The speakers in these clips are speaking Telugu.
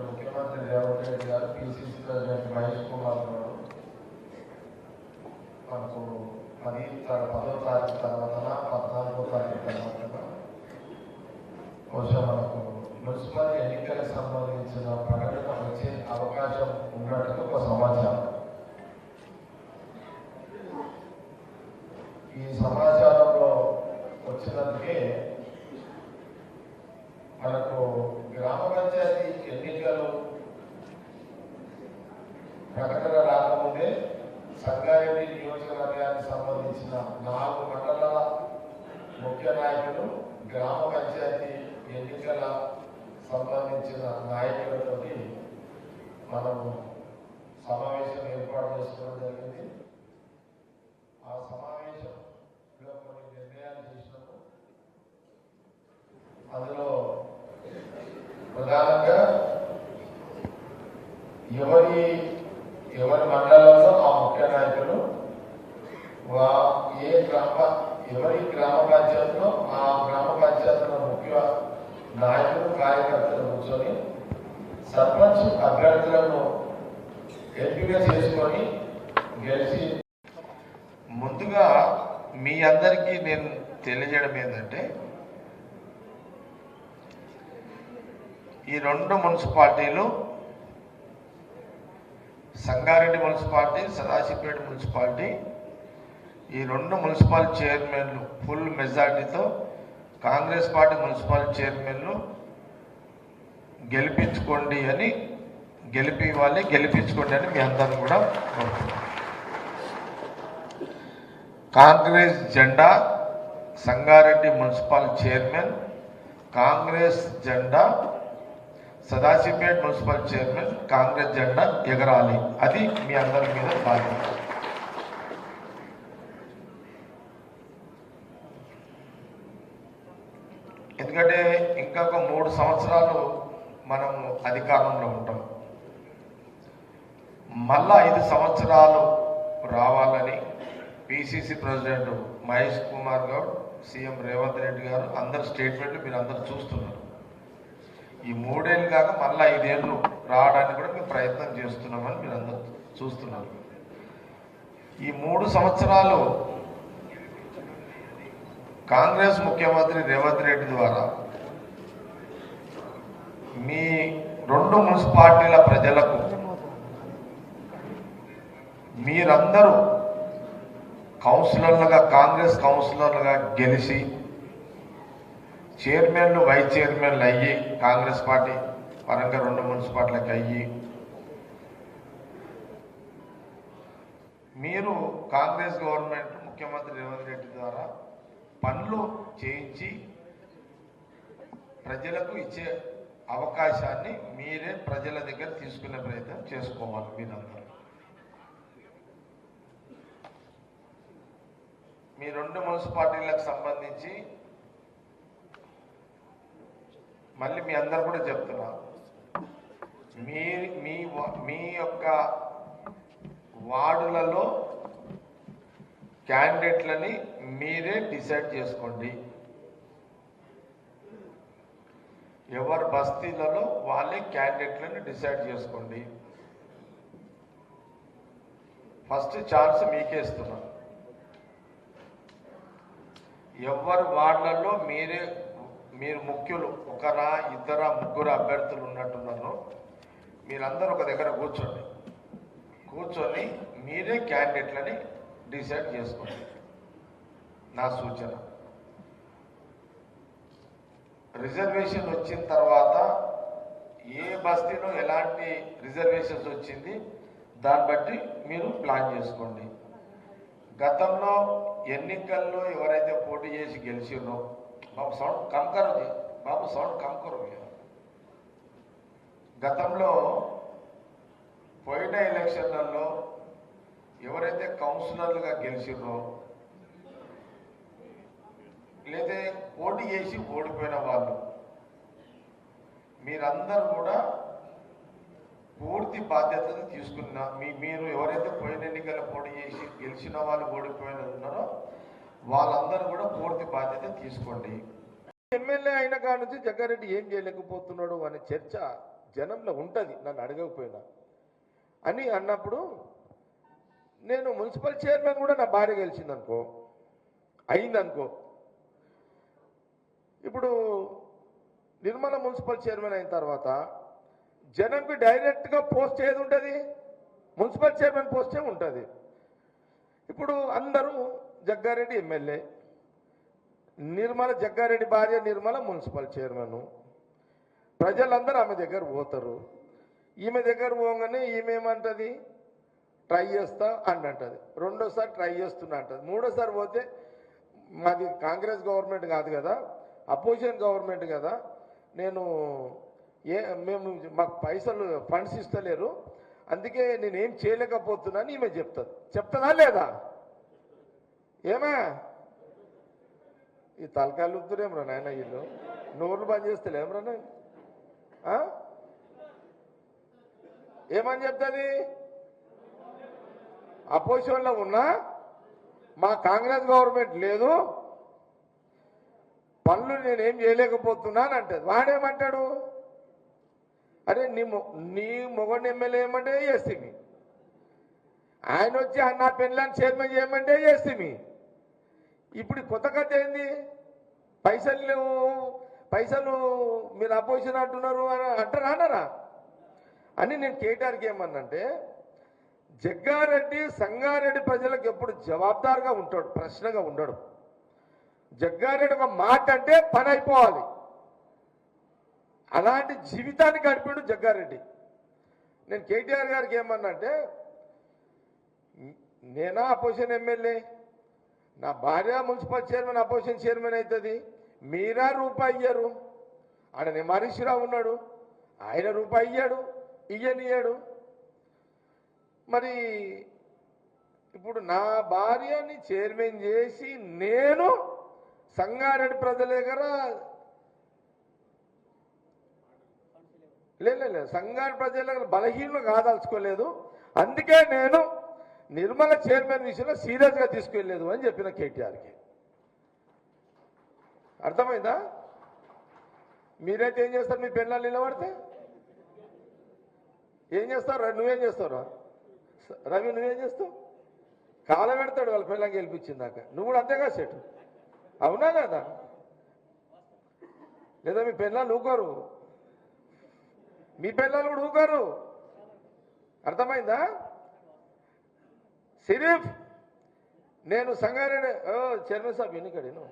ఇక్కడ ముఖ్యమంత్రి రేవంత్ రెడ్డి గారు పిసిసి ప్రెసిడెంట్ మహేష్ కుమార్ గారు మనకు పది పదో తారీఖు తర్వాత పద్నాలుగో తారీఖు తర్వాత బహుశా మనకు మున్సిపల్ ఎన్నికలకు సంబంధించిన ప్రకటన వచ్చే అవకాశం ఉన్నట్టుగా ఒక సమాచారం ఈ సమాచారంలో వచ్చినందుకే మనకు గ్రామ పంచాయతీ ఎన్నికలు ప్రకటన రాకముందే సంగారెడ్డి నియోజకవర్గానికి సంబంధించిన నాలుగు మండలాల ముఖ్య నాయకులు గ్రామ పంచాయతీ ఎన్నికల సంబంధించిన నాయకులతో మనము సమావేశం ఏర్పాటు చేసుకోవడం జరిగింది. ఆ సమావేశంలో కొన్ని నిర్ణయాలు చేసినాము. అందులో ప్రధానంగా ఎవరి ఎవరి మండలంలో ఆ ముఖ్య నాయకులు? వా ఏ గ్రామ ఎవరి గ్రామ పంచాయతీలో? ఆ గ్రామ పంచాయతీలో ముఖ్య నాయకులు కార్యకర్తలు కూర్చొని సర్పంచ్ అభ్యర్థులను ఎంపిక చేసుకొని గెలిచి ముందుగా మీ అందరికీ నేను తెలియజేయడం ఏంటంటే ఈ రెండు మున్సిపాలిటీలు సంగారెడ్డి మున్సిపాలిటీ సదాశివపేట మున్సిపాలిటీ. ఈ రెండు మున్సిపల్ చైర్మన్లు ఫుల్ మెజార్టీతో కాంగ్రెస్ పార్టీ మున్సిపల్ చైర్మన్లు గెలిపించుకోండి అని గెలిపి ఇవ్వాలి గెలిపించుకోండి అని మీ అందరం కూడా కాంగ్రెస్ జెండా సంగారెడ్డి మున్సిపల్ చైర్మన్ కాంగ్రెస్ జెండా సదాశివపేట మున్సిపల్ చైర్మన్ కాంగ్రెస్ జెండా ఎగరాలి. అది మీ అందరి మీద బాధ్యత. ఎందుకంటే ఇంకొక మూడు సంవత్సరాలు మనం అధికారంలో ఉంటాం. మళ్ళా ఐదు సంవత్సరాలు రావాలని PCC president Mahesh Kumar Goud CM Revanth Reddy garu అందరు స్టేట్మెంట్లు మీరు అందరు చూస్తున్నారు. ఈ మూడేళ్ళు కాక మళ్ళీ ఐదేళ్ళు రావడానికి కూడా మేము ప్రయత్నం చేస్తున్నామని మీరు అందరూ చూస్తున్నారు. ఈ మూడు సంవత్సరాలు కాంగ్రెస్ ముఖ్యమంత్రి రేవంత్ రెడ్డి ద్వారా మీ రెండు మున్సిపాలిటీల ప్రజలకు మీరందరూ కౌన్సిలర్లుగా కాంగ్రెస్ కౌన్సిలర్లుగా గెలిచి చైర్మన్లు వైస్ చైర్మన్లు అయ్యి కాంగ్రెస్ పార్టీ పరంగా రెండు మున్సిపాలిటీలకు అయ్యి మీరు కాంగ్రెస్ గవర్నమెంట్ ముఖ్యమంత్రి రేవంత్ రెడ్డి ద్వారా పనులు చేయించి ప్రజలకు ఇచ్చే అవకాశాన్ని మీరే ప్రజల దగ్గర తీసుకునే ప్రయత్నం చేసుకోవాలి మీరందరూ. మీ రెండు మున్సిపాలిటీలకు సంబంధించి మళ్ళీ మీ అందరు కూడా చెప్తున్నా మీ మీ మీ యొక్క వార్డులలో క్యాండిడేట్లని మీరే డిసైడ్ చేసుకోండి. ఎవరి బస్తీలలో వాళ్ళే క్యాండిడేట్లను డిసైడ్ చేసుకోండి. ఫస్ట్ ఛాన్స్ మీకే ఇస్తున్నాను ఎవరి వార్డులలో మీరే మీరు ముఖ్యులు ఒకరా ఇద్దరా ముగ్గురు అభ్యర్థులు ఉన్నట్టున్నారు మీరందరూ ఒక దగ్గర కూర్చోండి. కూర్చొని మీరే క్యాండిడేట్లని డిసైడ్ చేసుకోండి. నా సూచన. రిజర్వేషన్ వచ్చిన తర్వాత ఏ బస్తీలో ఎలాంటి రిజర్వేషన్స్ వచ్చింది దాన్ని బట్టి మీరు ప్లాన్ చేసుకోండి. గతంలో ఎన్నికల్లో ఎవరైతే పోటీ చేసి గెలిచిర్రో బాబు సౌండ్ కంకరు బాబు సౌండ్ కంకరు గతంలో పోయిన ఎలక్షన్లలో ఎవరైతే కౌన్సిలర్లుగా గెలిచిర్రో లేదా పోటీ చేసి ఓడిపోయిన వాళ్ళు మీరందరూ కూడా పూర్తి బాధ్యతను తీసుకున్న మీ మీరు ఎవరైతే పోయిన ఎన్నికల్లో పోటీ చేసి గెలిచిన వాళ్ళు ఓడిపోయిన ఉన్నారో వాళ్ళందరూ కూడా పూర్తి బాధ్యత తీసుకోండి. ఎమ్మెల్యే అయిన కాడ నుంచి జగ్గారెడ్డి ఏం చేయలేకపోతున్నాడు అనే చర్చ జనంలో ఉంటుంది. నన్ను అడగకపోయినా. అని అన్నప్పుడు నేను మున్సిపల్ చైర్మన్ కూడా నా భార్య గెలిచిందనుకో అయిందనుకో. ఇప్పుడు నిర్మల మున్సిపల్ చైర్మన్ అయిన తర్వాత జనంకి డైరెక్ట్గా పోస్ట్ ఏది ఉంటుంది? మున్సిపల్ చైర్మన్ పోస్టే ఉంటుంది. ఇప్పుడు అందరూ జగ్గారెడ్డి ఎమ్మెల్యే నిర్మల జగ్గారెడ్డి భార్య నిర్మల మున్సిపల్ చైర్మన్. ప్రజలందరూ ఆమె దగ్గర పోతారు. ఈమె దగ్గర పోగానే ఈమె ఏమంటుంది ట్రై చేస్తా అని అంటది రెండోసారి ట్రై చేస్తున్నా అంటది. మూడోసారి పోతే మాది కాంగ్రెస్ గవర్నమెంట్ కాదు కదా అపోజిషన్ గవర్నమెంట్ కదా. నేను ఏ మేము మాకు పైసలు ఫండ్స్ ఇస్తలేరు. అందుకే నేనేం చేయలేకపోతున్నాను ఈమె చెప్తుంది. చెప్తుందా లేదా? ఏమా? ఈ తలకాయలు ఉత్తురేమ్రా నాయన వీళ్ళు. నోర్లు బంద్ చేస్తలేమ్రా నాయన. ఆ? ఏమని చెప్తుంది? అపోజిషన్లో ఉన్నా? మా కాంగ్రెస్ గవర్నమెంట్ లేదు. పనులు నేనేం చేయలేకపోతున్నాను అంటది. వాడేమంటాడు? అరే నీ మొ- నీ మొగడు ఎమ్మెల్యే ఏమంటే చేస్తుంది ఆయన వచ్చి నా పెళ్ళని చైర్మన్ చేయమంటే చేస్తుంది ఇప్పుడు కొత్త కథ ఏంది? పైసలు లేవు పైసలు మీరు అపోజిషన్ అంటున్నారు అని అంటారా అన్నారా? అని నేను కేటీఆర్కి ఏమన్నంటే జగ్గారెడ్డి సంగారెడ్డి ప్రజలకు ఎప్పుడు జవాబుదారుగా ఉంటాడు ప్రశ్నగా ఉండడు. జగ్గారెడ్డి ఒక మాట అంటే పని అయిపోవాలి. అలాంటి జీవితాన్ని గడిపాడు జగ్గారెడ్డి. నేను కేటీఆర్ గారికి ఏమన్నంటే నేనా అపోజిషన్ ఎమ్మెల్యే? నా భార్య మున్సిపల్ చైర్మన్ అపోజిషన్ చైర్మన్ అవుతుంది. మీరా రూపాయి ఇయ్యరు. ఆడ నిమారీశ్వరరావు ఉన్నాడు. ఆయన రూపాయి ఇయ్యాడు ఇయ్యనియ్యాడు. మరి ఇప్పుడు నా భార్యని చైర్మన్ చేసి నేను సంగారెడ్డి ప్రజల దగ్గర లేదు లేదు సంగారెడ్డి ప్రజల దగ్గర బలహీనలు కాదలుచుకోలేదు. అందుకే నేను నిర్మల చైర్మన్ విషయంలో సీరియస్గా తీసుకెళ్ళలేదు అని చెప్పిన కేటీఆర్కి. అర్థమైందా? మీరైతే ఏం చేస్తారు? మీ పెళ్ళాలు నిలబడితే? ఏం చేస్తారు? నువ్వేం చేస్తావు రా? రవి నువ్వేం చేస్తావు? కాలం పెడతాడు వాళ్ళ పిల్లలకి గెలిపించిందాక. నువ్వు కూడా అంతేగా సెట్? అవునా కదా లేదా మీ పిల్లలు ఊకోరు? మీ పిల్లలు కూడా ఊకోరు? అర్థమైందా? సిరీఫ్ నేను సంగారెడ్డి ఓ చైర్మన్ సాబ్ ఎన్నికడేను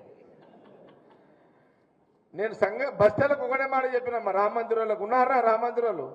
నేను సంఘ బస్తీలకు ఒకటే మాట చెప్పిన రామ మందిరాలకు. ఉన్నారా రామ మందిరాలు?